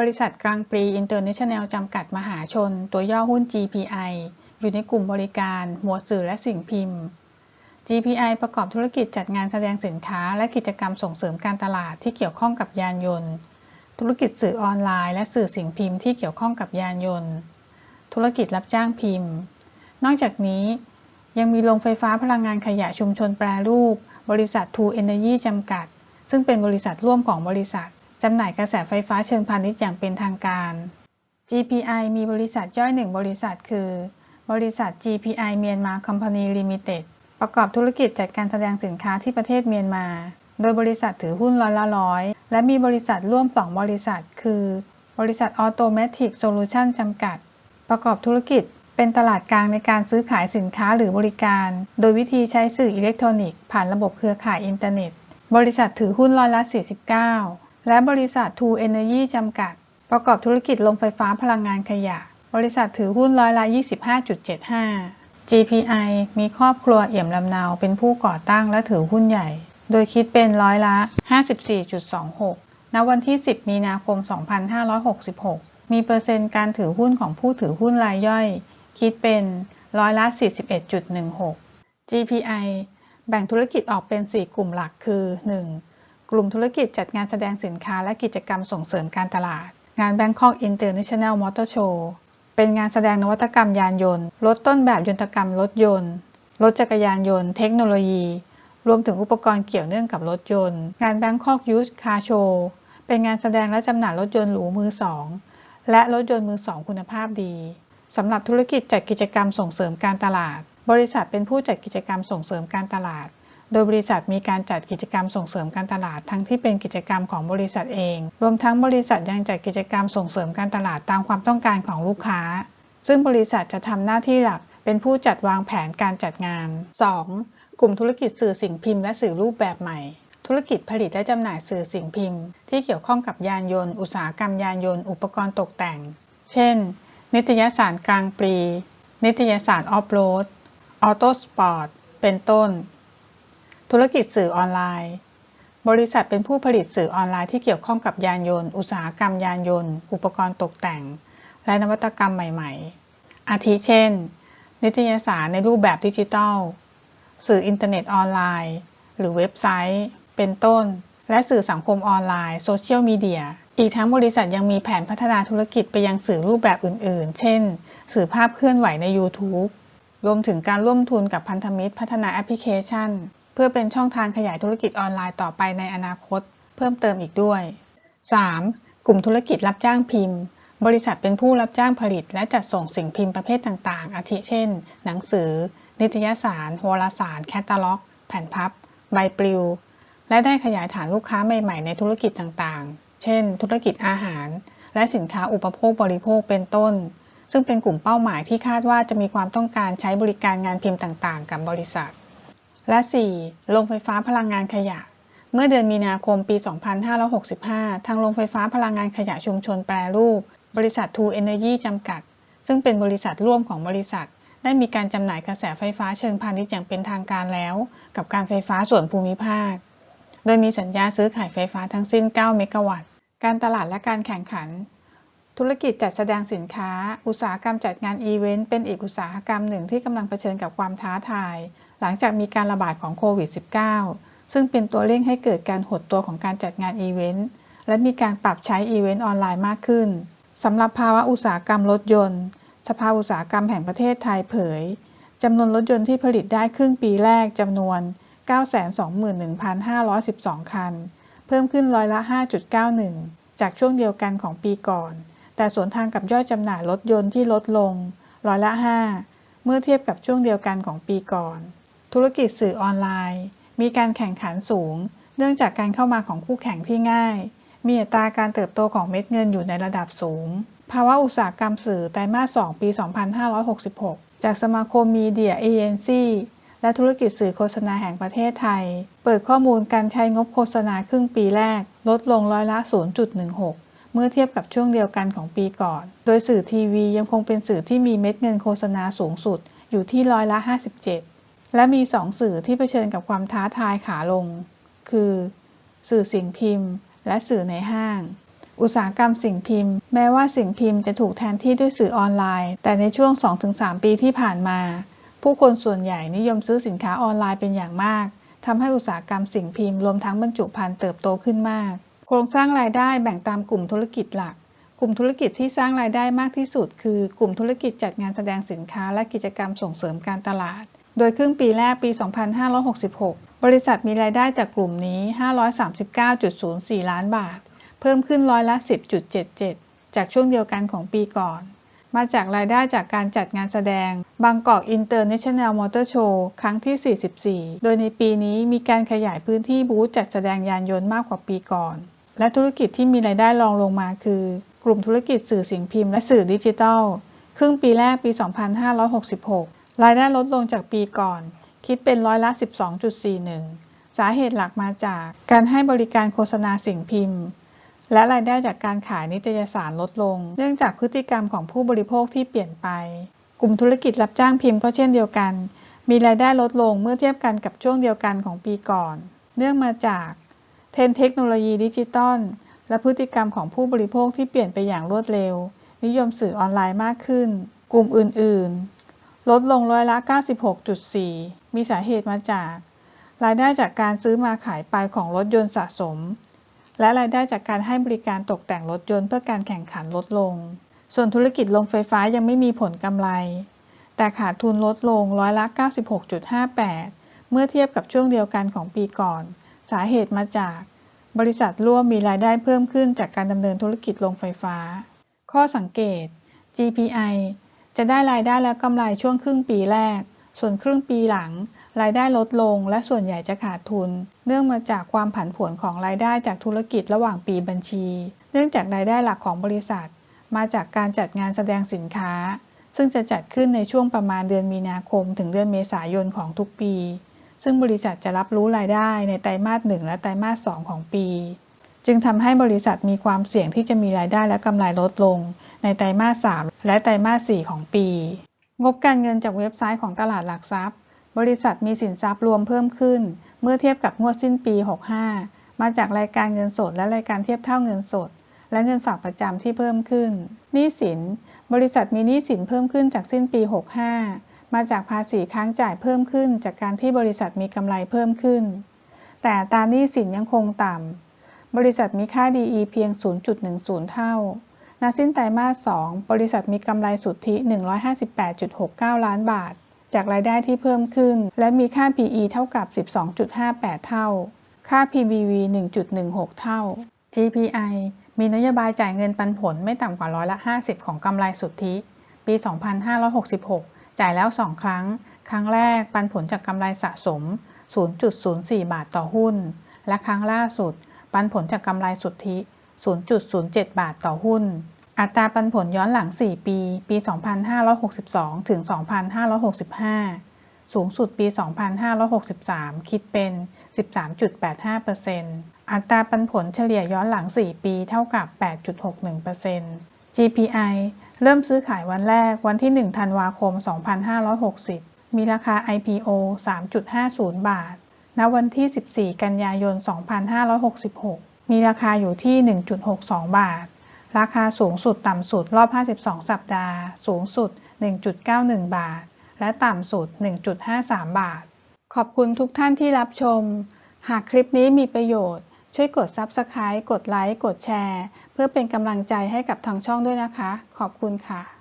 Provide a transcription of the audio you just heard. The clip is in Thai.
บริษัทกลางปรีอินเตอร์เนชั่นแนลจำกัดมหาชน ตัวย่อหุ้น GPI อยู่ในกลุ่มบริการ หมวดสื่อและสิ่งพิมพ์ GPI ประกอบธุรกิจจัดงานแสดงสินค้า และกิจกรรมส่งเสริมการตลาดที่เกี่ยวข้องกับยานยนต์ ธุรกิจสื่อออนไลน์ และสื่อสิ่งพิมพ์ที่เกี่ยวข้องกับยานยนต์ ธุรกิจรับจ้างพิมพ์ นอกจากนี้ ยังมีโรงไฟฟ้าพลังงานขยะชุมชนแปรรูป บริษัท True Energy จำกัด ซึ่งเป็นบริษัทร่วมของบริษัท จำหน่ายกระแสไฟฟ้าเชิงพาณิชย์อย่างเป็นทางการ GPI มีบริษัทย่อยหนึ่งบริษัทคือ บริษัท GPI Myanmar Company Limited ประกอบธุรกิจจัดการแสดงสินค้าที่ประเทศเมียนมา โดยบริษัทถือหุ้นร้อยละร้อย และมีบริษัทร่วม 2 บริษัท คือ บริษัท Automatic Solution จำกัด ประกอบธุรกิจเป็นตลาดกลางในการซื้อขายสินค้าหรือบริการ โดยวิธีใช้สื่ออิเล็กทรอนิกส์ผ่านระบบเครือข่ายอินเทอร์เน็ต บริษัทถือหุ้นร้อยละ 49 และบริษัท True Energy จำกัด ประกอบธุรกิจโรงไฟฟ้าพลังงานขยะ บริษัทถือหุ้นร้อยละ 25.75 GPI มีครอบครัวเอี่ยมลำเนาเป็นผู้ก่อตั้งและถือหุ้นใหญ่ โดยคิดเป็นร้อยละ 54.26 ณ วันที่ 10 มีนาคม 2566 มีเปอร์เซ็นต์การถือหุ้นของผู้ถือหุ้นรายย่อย คิดเป็นร้อยละ 41.16 GPI แบ่งธุรกิจออกเป็น 4 กลุ่มหลักคือ 1. กลุ่มธุรกิจจัดงานแสดงสินค้าและกิจกรรมส่งเสริมการตลาด งาน Bangkok International Motor Show เป็นงานแสดงนวัตกรรมยานยนต์ รถต้นแบบยนตกรรมรถยนต์ รถจักรยานยนต์ เทคโนโลยี รวมถึงอุปกรณ์เกี่ยวเนื่องกับรถยนต์ งาน Bangkok Used Car Show เป็นงานแสดงและจำหน่ายรถยนต์หรูมือสอง และรถยนต์มือสองคุณภาพดีสำหรับธุรกิจจัดกิจกรรมส่งเสริมการตลาด บริษัทเป็นผู้จัดกิจกรรมส่งเสริมการตลาด โดยบริษัทมีการจัดกิจกรรมส่งเสริมการตลาดทั้งที่เป็นกิจกรรมของบริษัทเอง รวมทั้งบริษัทยังจัดกิจกรรมส่งเสริมการตลาดตามความต้องการของลูกค้า ซึ่งบริษัทจะทำหน้าที่หลักเป็นผู้จัดวางแผนการจัดงาน 2. กลุ่มธุรกิจสื่อสิ่งพิมพ์และสื่อรูปแบบใหม่ ธุรกิจผลิตและจำหน่ายสื่อสิ่งพิมพ์ ที่เกี่ยวข้องกับยานยนต์ อุตสาหกรรมยานยนต์ อุปกรณ์ตกแต่ง เช่น นิตยสารกลางปรีนิตยสารออฟโรด ออโต้สปอร์ต เป็นต้น ธุรกิจสื่อออนไลน์ บริษัทเป็นผู้ผลิตสื่อออนไลน์ที่เกี่ยวข้องกับยานยนต์ อุตสาหกรรมยานยนต์ อุปกรณ์ตกแต่ง และนวัตกรรมใหม่ ๆ อาทิเช่น นิตยสารในรูปแบบดิจิทัล สื่ออินเทอร์เน็ตออนไลน์ หรือเว็บไซต์ เป็นต้น และสื่อสังคมออนไลน์โซเชียลมีเดีย อีกทั้งบริษัทยังมีแผนพัฒนาธุรกิจไปยังสื่อรูปแบบอื่น ๆ เช่น สื่อภาพเคลื่อนไหวใน YouTube รวมถึงการร่วมทุนกับพันธมิตรพัฒนาแอปพลิเคชัน เพื่อเป็นช่องทางขยายธุรกิจออนไลน์ต่อไปในอนาคต เพิ่มเติมอีกด้วย 3. กลุ่มธุรกิจรับจ้างพิมพ์ บริษัทเป็นผู้รับจ้างผลิต และจัดส่งสิ่งพิมพ์ประเภทต่างๆ อาทิเช่น หนังสือ นิตยสาร วารสาร แคตตาล็อก แผ่นพับ ใบปลิว และได้ขยายฐานลูกค้าใหม่ๆ ในธุรกิจต่างๆ เช่น ธุรกิจอาหาร และสินค้าอุปโภคบริโภคเป็นต้น ซึ่งเป็นกลุ่มเป้าหมายที่คาดว่าจะมีความต้องการใช้บริการงานพิมพ์ต่างๆ กับบริษัท และ 4. โรงไฟฟ้าพลังงานขยะ เมื่อเดือนมีนาคมปี 2565 ทางโรงไฟฟ้าพลังงานขยะชุมชนแปรรูป บริษัท True Energy จำกัด ซึ่งเป็นบริษัทร่วมของบริษัท ได้มีการจำหน่ายกระแสไฟฟ้าเชิงพาณิชย์อย่างเป็นทางการแล้ว กับการไฟฟ้าส่วนภูมิภาค โดยมีสัญญาซื้อขายไฟฟ้าทั้งสิ้น 9 เมกะวัตต์ การตลาดและการแข่งขัน ธุรกิจจัดแสดงสินค้า อุตสาหกรรมจัดงานอีเวนต์เป็นอีกอุตสาหกรรมหนึ่งที่กำลังเผชิญกับความท้าทาย หลังจากมีการระบาดของโควิด -19 ซึ่งเป็นตัวเร่งให้เกิดการหดตัวของการจัดงานอีเวนต์ และมีการปรับใช้อีเวนต์ออนไลน์มากขึ้นสำหรับภาวะอุตสาหกรรมรถยนต์ สภาอุตสาหกรรมแห่งประเทศไทยเผยจำนวนรถยนต์ที่ผลิตได้ครึ่งปีแรกจำนวน 921,512 คัน เพิ่มขึ้นร้อยละ 5.91 จากช่วงเดียวกันของปีก่อน แต่สวนทางกับยอดจำหน่ายรถยนต์ที่ลดลงร้อยละ 5 เมื่อเทียบกับช่วงเดียวกันของปีก่อน ธุรกิจสื่อออนไลน์ มีการแข่งขันสูง เนื่องจากการเข้ามาของคู่แข่งที่ง่าย มีอัตราการเติบโตของเม็ดเงินอยู่ในระดับสูง ภาวะอุตสาหกรรมสื่อไตรมาส 2 ปี 2566 จากสมาคมมีเดียเอเจนซี่และธุรกิจสื่อโฆษณาแห่งประเทศไทย เปิดข้อมูลการใช้งบโฆษณาครึ่งปีแรก ลดลงร้อยละ 0.16 เมื่อเทียบกับช่วงเดียวกันของปีก่อน โดยสื่อทีวียังคงเป็นสื่อที่มีเม็ดเงินโฆษณาสูงสุดอยู่ที่ร้อยละ 57 และมี 2 สื่อที่เผชิญกับความท้าทายขาลง คือ สื่อสิ่งพิมพ์ และสื่อในห้าง อุตสาหกรรมสิ่งพิมพ์ แม้ว่าสิ่งพิมพ์จะถูกแทนที่ด้วยสื่อออนไลน์ แต่ในช่วง 2-3 ปีที่ผ่านมา ผู้คนส่วนใหญ่นิยมซื้อสินค้าออนไลน์เป็นอย่างมากทำให้อุตสาหกรรมสิ่งพิมพ์รวมทั้งบรรจุภัณฑ์เติบโตขึ้นมาก โครงสร้างรายได้แบ่งตามกลุ่มธุรกิจหลัก กลุ่มธุรกิจที่สร้างรายได้มากที่สุด คือกลุ่มธุรกิจจัดงานแสดงสินค้าและกิจกรรมส่งเสริมการตลาด โดยครึ่งปีแรกปี 2566 บริษัทมีรายได้จากกลุ่มนี้ 539.04 ล้านบาท เพิ่มขึ้นร้อยละ 10.77 จากช่วงเดียวกันของปีก่อน มาจากรายได้จากการจัดงานแสดงบางกอกอินเตอร์เนชั่นแนลมอเตอร์โชว์ครั้งที่ 44 โดยในปีนี้มีการขยายพื้นที่บูธจัดแสดงยานยนต์มากกว่าปีก่อน และธุรกิจที่มีรายได้รองลงมาคือ กลุ่มธุรกิจสื่อสิ่งพิมพ์และสื่อดิจิทัล ครึ่งปีแรกปี 2566 รายได้ลดลงจากปีก่อน คิดเป็นร้อยละ 12.41 สาเหตุหลักมาจากการให้บริการโฆษณาสิ่งพิมพ์ และรายได้จากการขายนิตยสารลดลง เนื่องจากพฤติกรรมของผู้บริโภคที่เปลี่ยนไป กลุ่มธุรกิจรับจ้างพิมพ์ก็เช่นเดียวกัน มีรายได้ลดลงเมื่อเทียบกันกับช่วงเดียวกันของปีก่อน เนื่องมาจาก เทรนเทคโนโลยีดิจิตอลและพฤติกรรมของผู้บริโภคที่เปลี่ยนไปอย่างรวดเร็ว นิยมสื่อออนไลน์มากขึ้น กลุ่มอื่น ๆ ลดลงร้อยละ 96.4 มีสาเหตุมาจาก รายได้จากการซื้อมาขายไปของรถยนต์สะสม และรายได้จากการให้บริการตกแต่งรถยนต์เพื่อการแข่งขันลดลง ส่วนธุรกิจโรงไฟฟ้ายังไม่มีผลกำไร แต่ขาดทุนลดลงร้อยละ 96.58 เมื่อเทียบกับช่วงเดียวกันของปีก่อน สาเหตุมาจากบริษัทร่วมมีรายได้เพิ่มขึ้นจากการดำเนินธุรกิจโรงไฟฟ้า ข้อสังเกต GPI จะได้รายได้และกำไรช่วงครึ่งปีแรก ส่วนครึ่งปีหลัง รายได้ลดลงและส่วนใหญ่จะขาดทุน เนื่องมาจากความผันผวนของรายได้จากธุรกิจระหว่างปีบัญชี เนื่องจากรายได้หลักของบริษัท มาจากการจัดงานแสดงสินค้า ซึ่งจะจัดขึ้นในช่วงประมาณเดือนมีนาคมถึงเดือนเมษายนของทุกปี ซึ่งบริษัทจะรับรู้รายได้ในไตรมาสหนึ่งและไตรมาสสองของปี จึงทำให้บริษัทมีความเสี่ยงที่จะมีรายได้และกำไรลดลง ในไตรมาส 3 และไตรมาส 4 ของปี งบการเงินจากเว็บไซต์ของตลาดหลักทรัพย์ บริษัทมีสินทรัพย์รวมเพิ่มขึ้น เมื่อเทียบกับงวดสิ้นปี 65 มาจากรายการเงินสด และรายการเทียบเท่าเงินสด และเงินฝากประจำที่เพิ่มขึ้นหนี้สิน บริษัทมีหนี้สินเพิ่มขึ้นจากสิ้นปี 65 มาจากภาษีค้างจ่ายเพิ่มขึ้น จากการที่บริษัทมีกำไรเพิ่มขึ้น แต่ตาหนี้สินยังคงต่ำ บริษัทมีค่า DE เพียง 0.10 เท่า ณ สิ้นไตรมาส 2 บริษัทมีกำไรสุทธิ 158.69 ล้านบาท จากรายได้ที่เพิ่มขึ้น และมีค่า PE เท่ากับ 12.58 เท่า ค่า PBV 1.16 เท่า GPI มีนโยบายจ่ายเงินปันผลไม่ต่ำกว่าร้อยละ 50 ของกำไรสุทธิ ปี 2566 จ่ายแล้ว 2 ครั้ง ครั้งแรกปันผลจากกำไรสะสม 0.04 บาทต่อหุ้น และครั้งล่าสุด ปันผลจากกำไรสุทธิ 0.07 บาทต่อหุ้น อัตราปันผลย้อนหลัง 4 ปี ปี 2562 ถึง 2565 สูงสุดปี 2563 คิดเป็น 13.85%อัตราปันผลเฉลี่ยย้อนหลัง 4 ปีเท่ากับ 8.61% GPI เริ่มซื้อขายวันแรกวันที่ 1 ธันวาคม 2560 มีราคา IPO 3.50 บาท ณ วันที่ 14 กันยายน 2566 มีราคาอยู่ที่ 1.62 บาท ราคาสูงสุดต่ำสุดรอบ 52 สัปดาห์ สูงสุด 1.91 บาท และต่ำสุด 1.53 บาท ขอบคุณทุกท่านที่รับชม หากคลิปนี้มีประโยชน์ ช่วยกด Subscribe กดไลค์ กดแชร์ เพื่อเป็นกำลังใจให้กับทางช่องด้วยนะคะ ขอบคุณค่ะ